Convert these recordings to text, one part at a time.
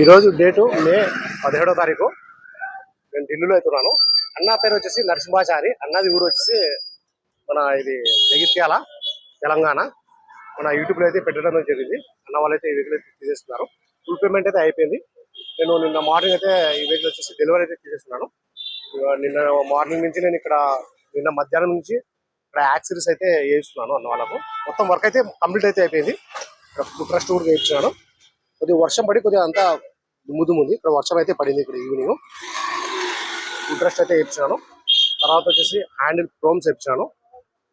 ఈరోజు డేటు మే పదిహేడో తారీఖు. నేను ఢిల్లీలో అవుతున్నాను. అన్న పేరు వచ్చేసి నరసింహాచారి. అన్నది ఊరు వచ్చేసి మన ఇది జగిత్యాల తెలంగాణ. మన యూట్యూబ్లో అయితే పెట్టడం జరిగింది. అన్న వాళ్ళైతే ఈ వెహికల్ అయితే తీసేస్తున్నారు. ఫుల్ పేమెంట్ అయితే అయిపోయింది. నేను నిన్న మార్నింగ్ అయితే ఈ వెహికల్ వచ్చేసి డెలివరీ అయితే తీసేస్తున్నాను. నిన్న మార్నింగ్ నుంచి నేను ఇక్కడ నిన్న మధ్యాహ్నం నుంచి ఇక్కడ యాక్సిరీస్ అయితే వేయిస్తున్నాను అన్న వాళ్ళకు. మొత్తం వర్క్ అయితే కంప్లీట్ అయితే అయిపోయింది. ఇక్కడ ఫుడ్ రెస్ట్ కూడా వేయించాను కొద్దిగా వర్షం పడి కొద్దిగా అంతా దుమ్ముదుముంది ఇక్కడ వర్షం అయితే పడింది ఇక్కడ ఈవినింగ్ ఇంట్రెస్ట్ అయితే వేయించాను తర్వాత వచ్చేసి హ్యాండిల్ ప్రోమ్స్ వేయించాను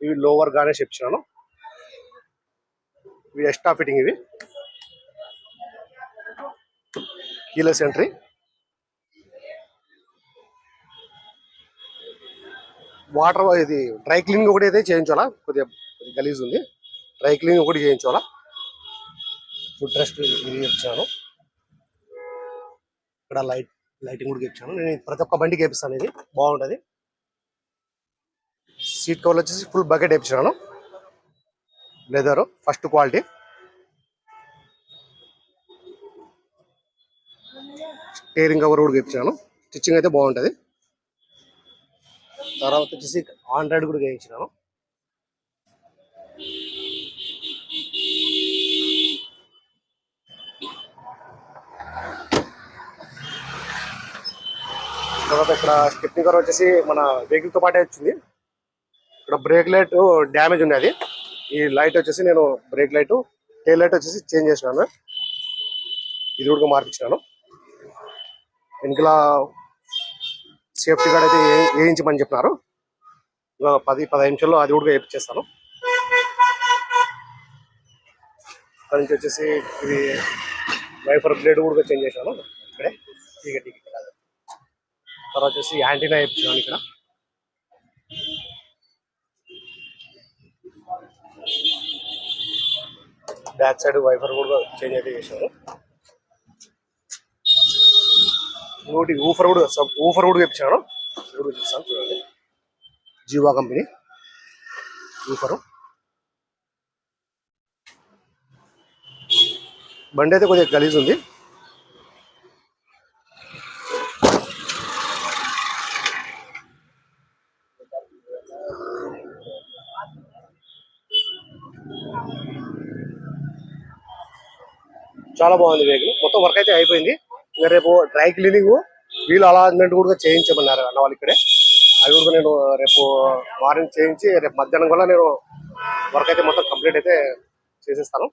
ఇవి లోవర్ గానే వేయించాను ఇవి ఎక్స్ట్రా ఫిట్టింగ్ ఇవి. కీలెస్ ఎంట్రీ వాటర్ ఇది డ్రై క్లీనింగ్ ఒకటి అయితే చేయించాలా? కొద్దిగా కొద్దిగా గలీజ్ ఉంది. డ్రై క్లీనింగ్ ఒకటి చేయించాలా? ఫుడ్ రెస్ట్ ఇది ఇచ్చాను ఇక్కడ లైట్ లైటింగ్ కూడా ఇచ్చాను నేను ప్రతి ఒక్క బండికి వేపిస్తాను ఇది. బాగుంటుంది. సీట్ కవర్లు వచ్చేసి full bucket వేపించాను leather first quality steering cover కూడా వేపించాను స్టిచ్చింగ్ అయితే బాగుంటుంది. తర్వాత వచ్చేసి ఆండ్రాయిడ్ కూడా వేయించినాను తర్వాత ఇక్కడ స్టెప్నీ కవర్ వచ్చేసి మన వెహికల్తో పాటే వచ్చింది. ఇక్కడ బ్రేక్ లైట్ డ్యామేజ్ ఉంది ఈ లైట్ వచ్చేసి నేను బ్రేక్ లైట్ టైల్ లైట్ వచ్చేసి చేంజ్ చేసినాను. ఇది కూడా మార్పించినాను. వెనుకల సేఫ్టీ గార్డ్ అయితే వేయించమని చెప్పినారు. ఇంకా పది పదహైదు నిమిషాల్లో అది కూడా వేయించేస్తాను. అక్కడి నుంచి వచ్చేసి ఇది వైఫర్ బ్లేడ్ కూడా చేంజ్ చేశాను ఇక్కడే. టీకెట్ టీకెట్ తర్వాత వచ్చేసి యాంటీనా వేయించాను ఇక్కడ. బ్యాక్ సైడ్ వైఫర్ కూడా చేంజ్ అయితే చేశారు. ఇంకోటి ఊఫర్ కూడా సబ్ ఊఫర్ కూడా తెప్పించాను ఇప్పుడు చూస్తాను చూడండి. జీవా కంపెనీ. ఊఫరు. బండి అయితే కొద్దిగా గలీజ్ ఉంది. చాలా బాగుంది వెహికల్ మొత్తం వర్క్ అయితే అయిపోయింది. ఇంకా రేపు డ్రై క్లీనింగ్ వీల్ అలాజ్మెంట్ కూడా చేయించమన్నారు అన్న వాళ్ళు ఇక్కడే. అవి కూడా నేను రేపు మార్నింగ్ చేయించి రేపు మధ్యాహ్నం కూడా నేను వర్క్ అయితే మొత్తం కంప్లీట్ అయితే చేసేస్తాను.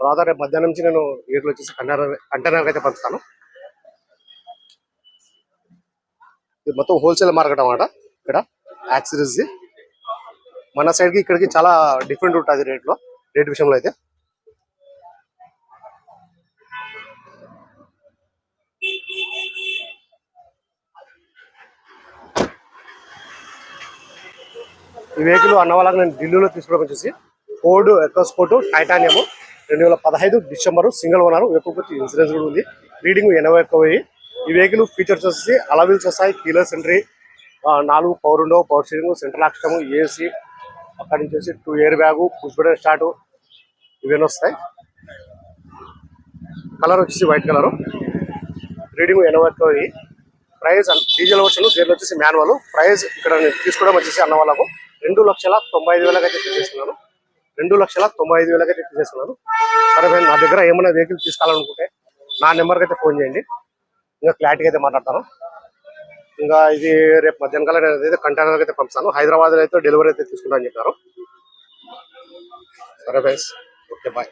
తర్వాత రేపు మధ్యాహ్నం నుంచి నేను వీటిలో వచ్చేసి కంటైనర్ కంటైనర్కి అయితే పంపుతాను. ఇది మొత్తం హోల్సేల్ మార్కెట్ అనమాట ఇక్కడ యాక్సిరీస్ మన సైడ్కి ఇక్కడికి చాలా డిఫరెంట్ ఉంటుంది రేట్లో రేట్ విషయంలో అయితే. ఈ వెహికల్ అన్న వాళ్ళకి నేను ఢిల్లీలో తీసుకోవడం వచ్చేసి ఫోర్డ్ ఎకోస్పోర్ట్ టైటానియం రెండు వేల పదహైదు డిసెంబర్ సింగిల్ ఓనర్ ఎక్కువ ఇన్సూరెన్స్ కూడా ఉంది. రీడింగ్ ఎనభై ఎక్కువ ఈ వెహికల్ ఫీచర్స్ వచ్చేసి అలవిల్స్ వస్తాయి కీలర్ సెంట్రీ నాలుగు పవర్ ఉండవు పవర్ స్టీరింగ్ సెంట్రల్ ఆక్సిటమ్ ఏసీ అక్కడి నుంచి వచ్చి two air bag push button start ఇవన్నీ వస్తాయి. కలర్ వచ్చేసి వైట్ కలర్ రీడింగ్ ఎనభై ఎక్కువ ప్రైజ్ ప్రైస్ డీజిల్ వర్షన్ దీనిలో వచ్చేసి మాన్యువల్ ప్రైస్ ఇక్కడ తీసుకోవడం వచ్చేసి అన్న వాళ్ళకు రెండు లక్షల తొంభై ఐదు వేలకి అయితే తీసేస్తున్నాను రెండు లక్షల తొంభై ఐదు వేలకి అయితే తీసేస్తున్నాను సరే నా దగ్గర ఏమైనా వెహికల్ తీసుకోవాలనుకుంటే నా నెంబర్కి అయితే ఫోన్ చేయండి. ఇంకా క్లారిటీగా అయితే మాట్లాడతాను. ఇంకా ఇది రేపు మధ్యాహ్నం కల్లా నేను అయితే కంటైనర్కి అయితే పంపిస్తాను హైదరాబాద్లో అయితే డెలివరీ అయితే తీసుకుంటాను చెప్పారు. సరే ఫ్రెండ్స్ ఓకే బాయ్